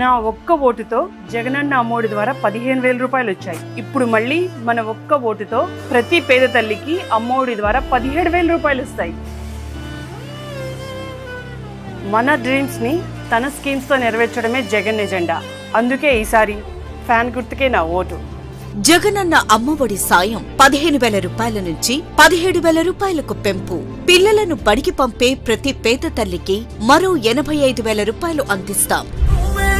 నా ఒక్క ఓటుతో జగనన్న అమ్మోడి ద్వారా పదిహేను వేల రూపాయలు వచ్చాయి. ఇప్పుడు మళ్ళీ మన ఒక్క ఓటుతో ప్రతి పేద తల్లికి అమ్మఒడి ద్వారా పదిహేడు వేల రూపాయలు వస్తాయి. మన డ్రీమ్స్ని తన స్కీమ్స్తో నెరవేర్చడమే జగన్ ఎజెండా. అందుకే ఈసారి ఫ్యాన్ గుర్తుకే నా ఓటు. జగనన్న అమ్మఒడి సాయం పదిహేను వేల రూపాయల నుంచి పదిహేడు వేల రూపాయలకు పెంపు. పిల్లలను బడికి పంపే ప్రతి పేద తల్లికి మరో ఎనభై ఐదు వేల రూపాయలు అందిస్తాం.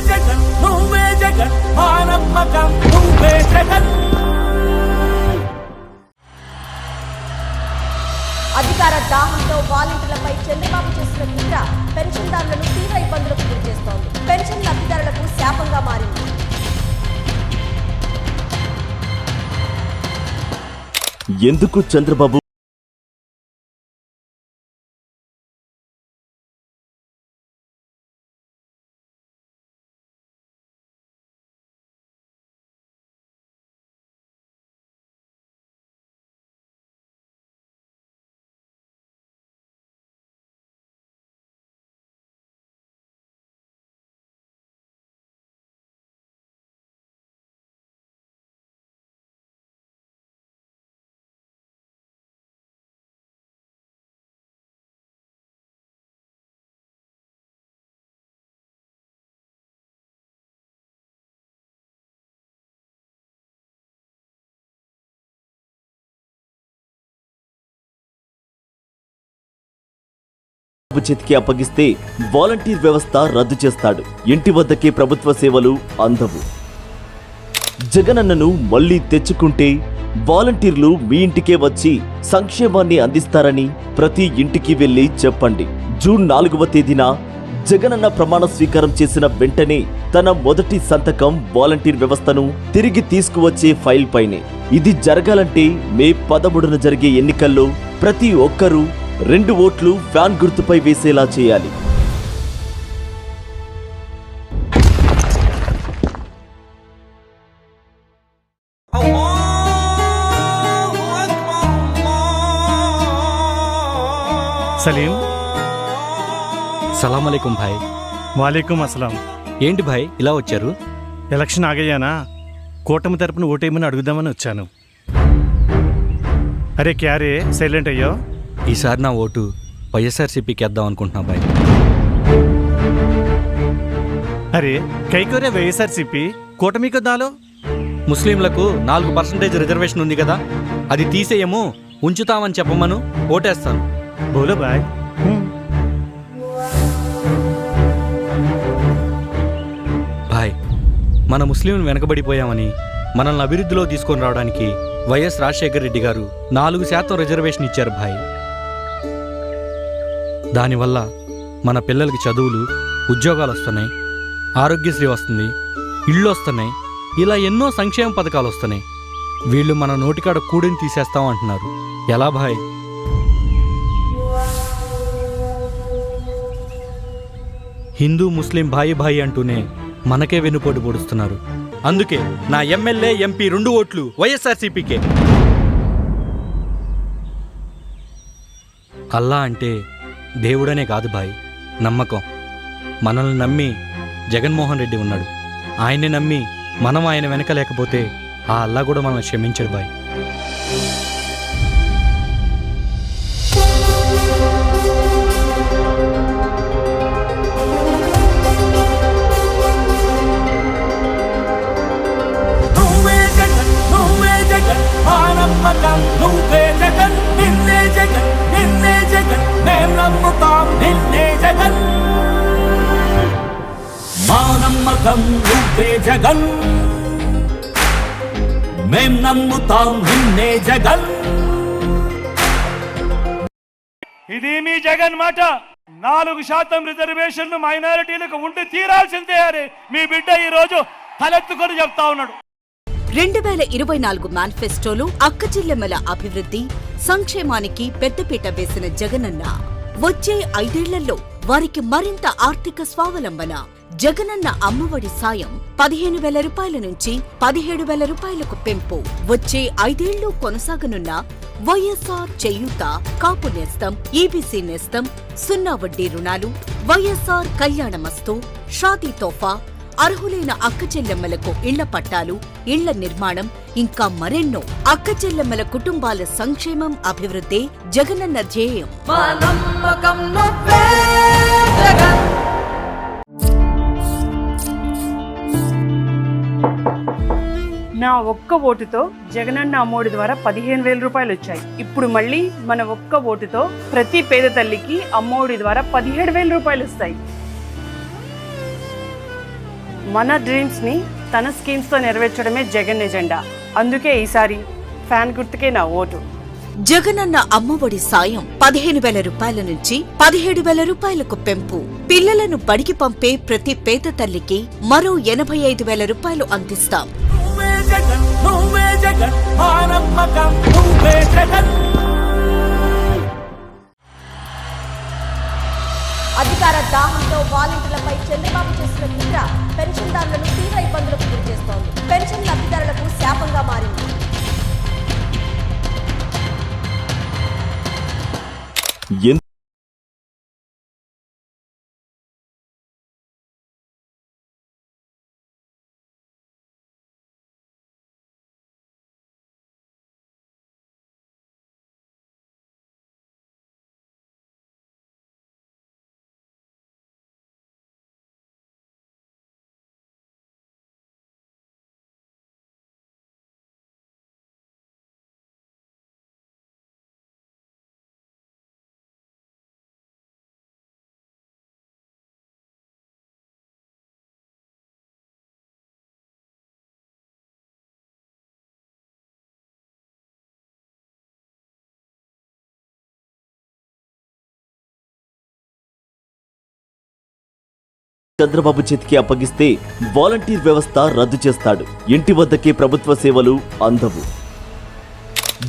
జగన్ నువ్వే జగన్ మా నమ్మకం నువ్వే జగన్ అధికార దాహంతో వాలంటీర్లపై చంద్రబాబు చేసిన కుట్ర పెన్షన్దారులను తీవ్ర ఇబ్బందులకు గురిచేస్తోంది పెన్షన్ లబ్ధిదారులకు శాపంగా మారింది. ఎందుకు చంద్రబాబు చేతికి అప్పగిస్తే వాలంటీర్ వ్యవస్థ రద్దు చేస్తాడు. ఇంటి వద్దకే ప్రభుత్వ సేవలు అందవు. జగనన్నను మళ్ళీ తెచ్చుకుంటే వాలంటీర్లు మీ ఇంటికే వచ్చి సంక్షేమాన్ని అందిస్తారని ప్రతి ఇంటికి వెళ్ళి చెప్పండి. జూన్ నాలుగవ తేదీన జగనన్న ప్రమాణ స్వీకారం చేసిన వెంటనే తన మొదటి సంతకం వాలంటీర్ వ్యవస్థను తిరిగి తీసుకువచ్చే ఫైల్ పైనే. ఇది జరగాలంటే మే పదమూడున జరిగే ఎన్నికల్లో ప్రతి ఒక్కరూ రెండు ఓట్లు ఫ్యాన్ గుర్తుపై వేసేలా చేయాలి. సలీం? సలాం అలైకుం భాయ్. వాలేకుం అస్సలాం. ఏంటి భాయ్ ఇలా వచ్చారు? ఎలక్షన్ ఆగయ్యానా? కూటమి తరపున ఓటేయమని అడుగుదామని వచ్చాను. అరే క్యారే సైలెంట్ అయ్యో. ఈసారి నా ఓటు వైఎస్ఆర్సీపీకి వేద్దాం అనుకుంటున్నా భాయ్ అరే కైకోరే వైఎస్ఆర్సిపి? కూటమి కదాలో ముస్లింలకు నాలుగు పర్సెంటేజ్ రిజర్వేషన్ ఉంది కదా అది తీసేయము ఉంచుతామని చెప్పమను ఓటేస్తాను. బోలో బాయ్. భాయ్ మన ముస్లింలు వెనకబడిపోయామని మనల్ని అభివృద్ధిలో తీసుకొని రావడానికి వైఎస్ రాజశేఖర్ రెడ్డి గారు నాలుగు శాతం రిజర్వేషన్ ఇచ్చారు భాయ్ దానివల్ల మన పిల్లలకి చదువులు ఉద్యోగాలు వస్తున్నాయి ఆరోగ్యశ్రీ వస్తుంది ఇళ్ళు వస్తున్నాయి ఇలా ఎన్నో సంక్షేమ పథకాలు వస్తున్నాయి వీళ్ళు మన నోటికాడ కూడిని తీసేస్తాం అంటున్నారు. ఎలా భాయ్? హిందూ ముస్లిం భాయి భాయి అంటూనే మనకే వెనుపోటు పొడుస్తున్నారు. అందుకే నా ఎమ్మెల్యే ఎంపీ రెండు ఓట్లు వైఎస్ఆర్సీపీకే. అల్లా అంటే దేవుడనే కాదు భాయ్. నమ్మకం. మనల్ని నమ్మి జగన్మోహన్ రెడ్డి ఉన్నాడు. ఆయన్ని నమ్మి మనం ఆయన వెనక లేకపోతే ఆ అల్లా కూడా మనం క్షమించడు బాయ్ నమ్మకం నువ్వే జగన్. మేం నమ్ముతాం నిన్నే జగన్. ఇది మీ జగన్ మాట. నాలుగు శాతం రిజర్వేషన్లు మైనారిటీలకు ఉండి తీరాల్సిందే అని మీ బిడ్డ ఈ రోజు తలెత్తుకొని చెప్తా ఉన్నాడు. రెండు వేల ఇరవై నాలుగు మేనిఫెస్టోలో అక్కచెల్లెమ్మల అభివృద్ధి సంక్షేమానికి పెద్దపీట వేసిన జగనన్న వచ్చే ఐదేళ్ళలో వారికి మరింత ఆర్థిక స్వావలంబన. జగనన్న అమ్మఒడి సాయం పదిహేను వేల రూపాయల నుంచి పదిహేడు వేల రూపాయలకు పెంపు. వచ్చే ఐదేళ్ళు కొనసాగనున్న వైఎస్ఆర్ చేయూత కాపు నేస్తం ఈబీసీ నేస్తం సున్నా వడ్డీ రుణాలు వైఎస్ఆర్ కళ్యాణమస్తు షాదీ తోఫా అర్హులైన అక్కచెల్లెమ్మలకు ఇళ్ళ పట్టాలు ఇళ్ళ నిర్మాణం ఇంకా మరెన్నో. అక్కచెల్లెమ్మల కుటుంబాల సంక్షేమం అభివృద్ధి జగనన్న ధ్యేయం. నా ఒక్క ఓటుతో జగనన్న అమ్మోడి ద్వారా పదిహేను వేల రూపాయలు వచ్చాయి. ఇప్పుడు మళ్ళీ మన ఒక్క ఓటుతో ప్రతి పేద తల్లికి అమ్మఒడి ద్వారా పదిహేడు వేల రూపాయలు వస్తాయి. మన డ్రీమ్స్ని తన స్కీమ్స్తో నెరవేర్చడమే జగన్ ఎజెండా. అందుకే ఈసారి ఫ్యాన్ గుర్తుకే నా ఓటు. జగనన్న అమ్మఒడి సాయం పదిహేను వేల రూపాయల నుంచి పదిహేడు వేల రూపాయలకు పెంపు. పిల్లలను బడికి పంపే ప్రతి పేద తల్లికి మరో ఎనభై ఐదు వేల రూపాయలు అందిస్తాం. జగన్ నువ్వే జగన్ మా నమ్మకం నువ్వే జగన్. అధికార దాహంతో వాలంటీర్లపై చంద్రబాబు చేసిన కుట్ర పెన్షన్దారులను తీవ్ర ఇబ్బందులకు గురి చేస్తోంది. పెన్షన్ లబ్ధిదారులకు శాపంగా మారింది. ఎంత చంద్రబాబు చేతికి అప్పగిస్తే వాలంటీర్ వ్యవస్థ రద్దు చేస్తాడు. ఇంటి వద్దకే ప్రభుత్వ సేవలు అందవు.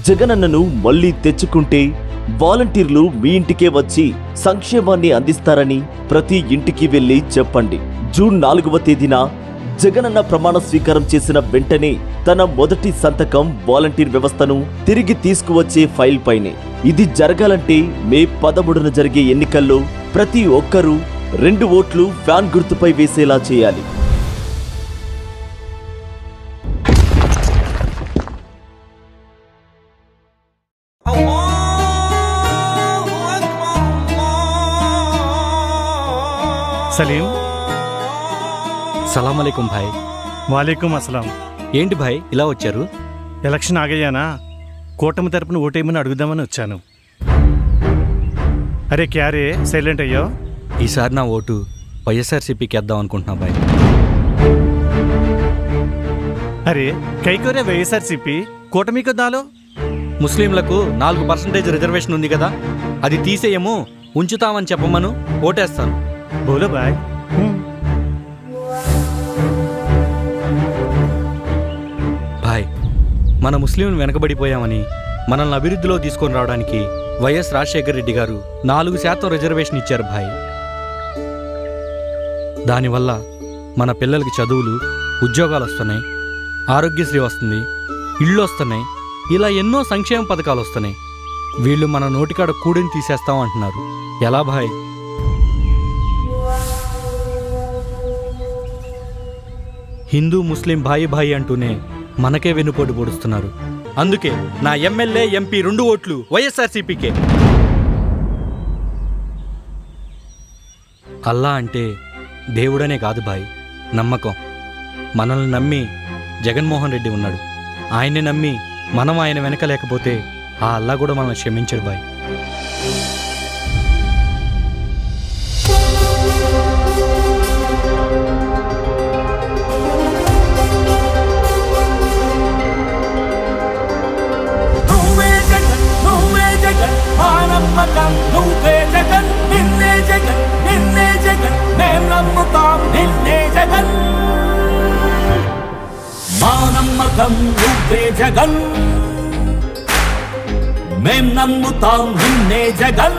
జగనన్నను మళ్ళీ తెచ్చుకుంటే వాలంటీర్లు మీ ఇంటికే వచ్చి సంక్షేమాన్ని అందిస్తారని ప్రతి ఇంటికి వెళ్ళి చెప్పండి. జూన్ నాలుగవ తేదీన జగనన్న ప్రమాణ స్వీకారం చేసిన వెంటనే తన మొదటి సంతకం వాలంటీర్ వ్యవస్థను తిరిగి తీసుకువచ్చే ఫైల్ పైనే. ఇది జరగాలంటే మే పదమూడున జరిగే ఎన్నికల్లో ప్రతి ఒక్కరూ రెండు ఓట్లు ఫ్యాన్ గుర్తుపై వేసేలా చేయాలి. సలీం. సలాం అలైకుం భాయ్. వాలేకుం అస్సలాం. ఏంటి భాయ్ ఇలా వచ్చారు? ఎలక్షన్ ఆగయ్యానా? కూటమి తరపున ఓటేయమని అడుగుదామని వచ్చాను. అరే క్యారే సైలెంట్ అయ్యో. ఈసారి నా ఓటు వైఎస్ఆర్సీపీకి వేద్దాం అనుకుంటున్నా భాయ్ అరే కైకోరే వైఎస్ఆర్సీపీ? కూటమి కొద్దాలో? ముస్లింలకు నాలుగు పర్సెంటేజ్ రిజర్వేషన్ ఉంది కదా అది తీసేయము ఉంచుతామని చెప్పమను ఓటేస్తాను. బోలో బాయ్. భాయ్ మన ముస్లింలు వెనకబడిపోయామని మనల్ని అభివృద్ధిలో తీసుకొని రావడానికి వైఎస్ రాజశేఖర రెడ్డి గారు నాలుగు శాతం రిజర్వేషన్ ఇచ్చారు భాయ్ దానివల్ల మన పిల్లలకి చదువులు ఉద్యోగాలు వస్తున్నాయి ఆరోగ్యశ్రీ వస్తుంది ఇళ్ళు వస్తున్నాయి ఇలా ఎన్నో సంక్షేమ పథకాలు వస్తున్నాయి. వీళ్ళు మన నోటికాడ కూడిని తీసేస్తాం అంటున్నారు. ఎలా భాయ్? హిందూ ముస్లిం భాయి భాయి అంటూనే మనకే వెన్నుపోటు పొడుస్తున్నారు. అందుకే నా ఎమ్మెల్యే ఎంపీ రెండు ఓట్లు వైఎస్ఆర్సీపీకే. అల్లా అంటే దేవుడనే కాదు భాయ్. నమ్మకం. మనల్ని నమ్మి జగన్మోహన్ రెడ్డి ఉన్నాడు. ఆయన్ని నమ్మి మనం ఆయన వెనక లేకపోతే ఆ అల్లా కూడా మనల్ని క్షమించడు బాయ్ నమ్మకం నువ్వే జగన్. మేం నమ్ముతాం నిన్నే జగన్.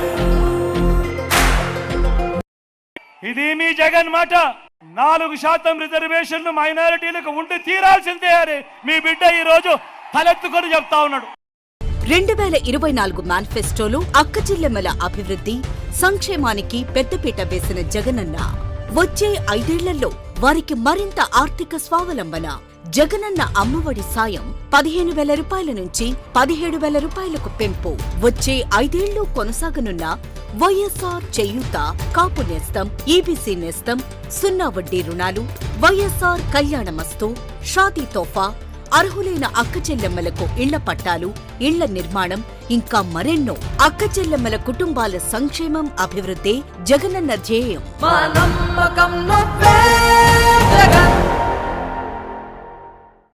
ఇది మీ జగన్ మాట. నాలుగు శాతం రిజర్వేషన్లు మైనారిటీలకు ఉండి తీరాల్సిందే అని మీ బిడ్డ ఈ రోజు తలెత్తుకొని చెప్తా ఉన్నాడు. రెండు వేల ఇరవై నాలుగు మేనిఫెస్టోలో అక్క చెల్లెమ్మల అభివృద్ధి సంక్షేమానికి పెద్దపీట వేసిన జగనన్న వచ్చే ఐదేళ్ళలో వారికి మరింత ఆర్థిక స్వావలంబన జగనన్న అమ్మఒడి సాయం పదిహేను వేల రూపాయల నుంచి పదిహేడు వేల రూపాయలకు పెంపు. వచ్చే ఐదేళ్ళు కొనసాగనున్న వైఎస్ఆర్ చేయూత కాపు నేస్తం ఈబీసీ నేస్తం సున్నా వడ్డీ రుణాలు వైఎస్ఆర్ కళ్యాణమస్తు షాదీ తోఫా అర్హులైన అక్కచెల్లెమ్మలకు ఇళ్ళ పట్టాలు ఇళ్ళ నిర్మాణం ఇంకా మరెన్నో. అక్కచెల్లెమ్మల కుటుంబాల సంక్షేమం అభివృద్ధి జగనన్న ధ్యేయం.